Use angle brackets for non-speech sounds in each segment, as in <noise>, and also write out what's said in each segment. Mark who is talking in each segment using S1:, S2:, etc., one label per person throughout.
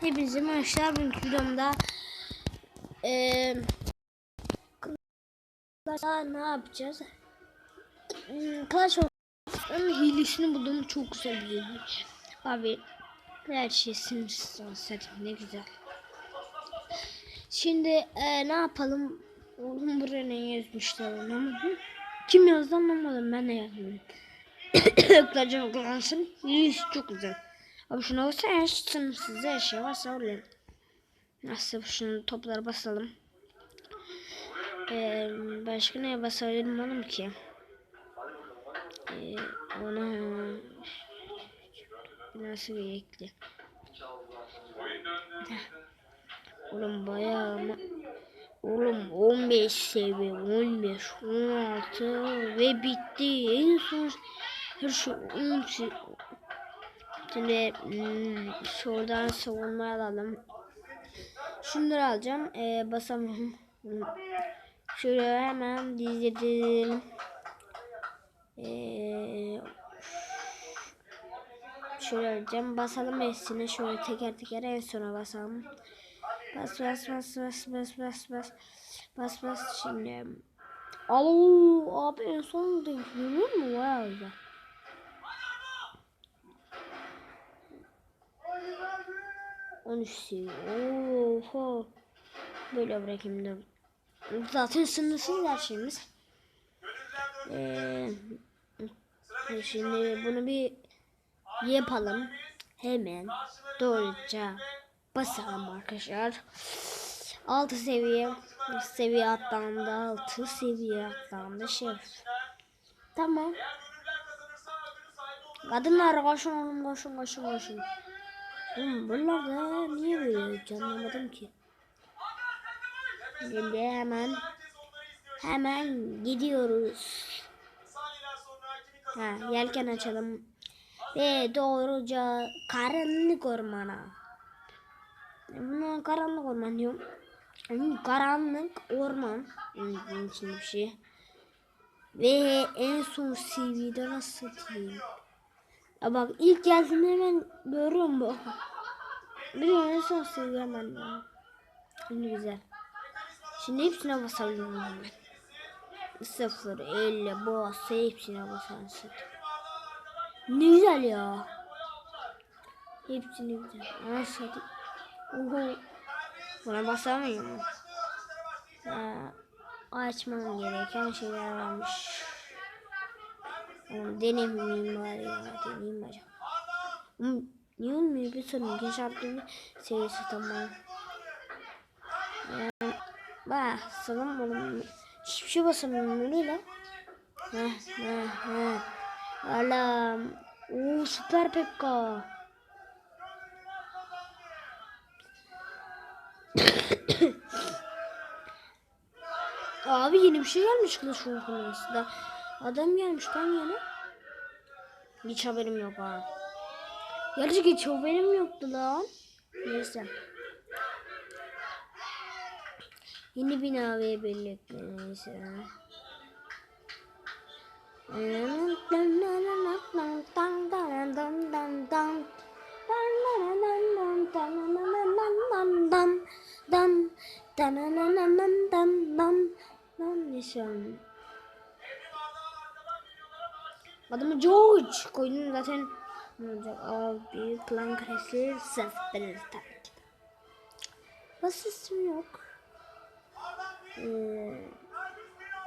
S1: Hepinize merhabalar. Bugünkü videomda Clash ne yapacağız? Hmm, Clash Royale'ın hilesini buldum. Çok güzel bir hile. Abi her şey sınırsız olsaydı ne güzel. Şimdi eee, ne yapalım? Oğlum buraya ne yazmışlar anlamadım. Kim yazdı anlamadım. Ben de yazmadım. <coughs> Clash Royale'ın hilesi çok güzel. Abi şuna baksana ya sınırsız her şey varsa öyle. Nasıl şunu topları basalım. Ee, başka neye basabilirim oğlum ki? Ee, ona nasıl gerekli? Oğlum bayağı ama Oğlum 15 seviye 15 16 ve bitti en son her şey 10 se- Şimdi hmm, şuradan savunma alalım. Şunları alacağım. Ee, basamıyorum. Şuraya hemen dizledim. Ee, şöyle alacağım. Basalım hepsine. Şöyle teker teker en sona basalım. Bas bas bas bas bas bas bas. Bas bas şimdi. Alo abi en son da görüyor musun? Vay Allah. 13 seviye. Oho. Böyle bırakayım da. Zaten sınırsız her şeyimiz. Ee, şimdi bunu bir yapalım. Hemen doğruca basalım arkadaşlar. 6 seviye seviye atlandı 6 seviye atlandı şef. Tamam. Kadınlar koşun koşun koşun koşun. Oğlum bunlar da niye böyle hiç anlamadım ki. Şimdi hemen hemen gidiyoruz. Ha, yelken açalım. Ve doğruca karanlık ormana. Buna karanlık orman diyorum. Yani karanlık orman. Bunun için bir şey. Ve en son seviyede nasıl diyeyim. Ya bak ilk geldiğinde hemen görüyorum bu. Biliyorum en son seviye hemen. Şimdi güzel. Şimdi hepsine basabilirim hemen. 0, 50, boğazsa hepsine basarsın. Ne güzel ya. Hepsini güzel. Nasıl? Oho. Buna basamıyorum. Ha, açmam gereken şeyler varmış. Oğlum denemeyeyim bari ya. Deneyeyim acaba. Oğlum, niye olmuyor bir sorun. Geçen seviyesi tamam. Yani, basalım oğlum. Hiçbir şey basamıyorum öyle lan. Heh heh heh. Alam. Oo süper Pekka. <coughs> Abi yeni bir şey gelmiş Clash Clans'da. Adam gelmiş lan yeni. Hiç haberim yok ha. Gerçi hiç haberim yoktu lan. Neyse. Yeni bina ve birlikte neyse. Neyse. Adımı George koydum zaten ne olacak abi klan karesi sıfır tabii ki. Basısım yok. Ee,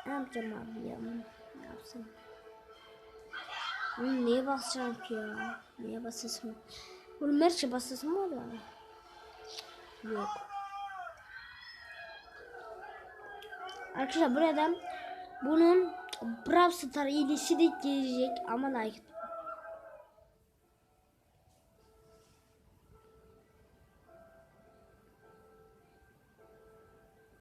S1: ne yapacağım abi ya? Ne yapsam? Oğlum neye basacağım ki ya? Neye basasım? Oğlum her şey basasım var ya. Yok. Arkadaşlar buradan bunun Brawl Star iyisi de gelecek. Ama like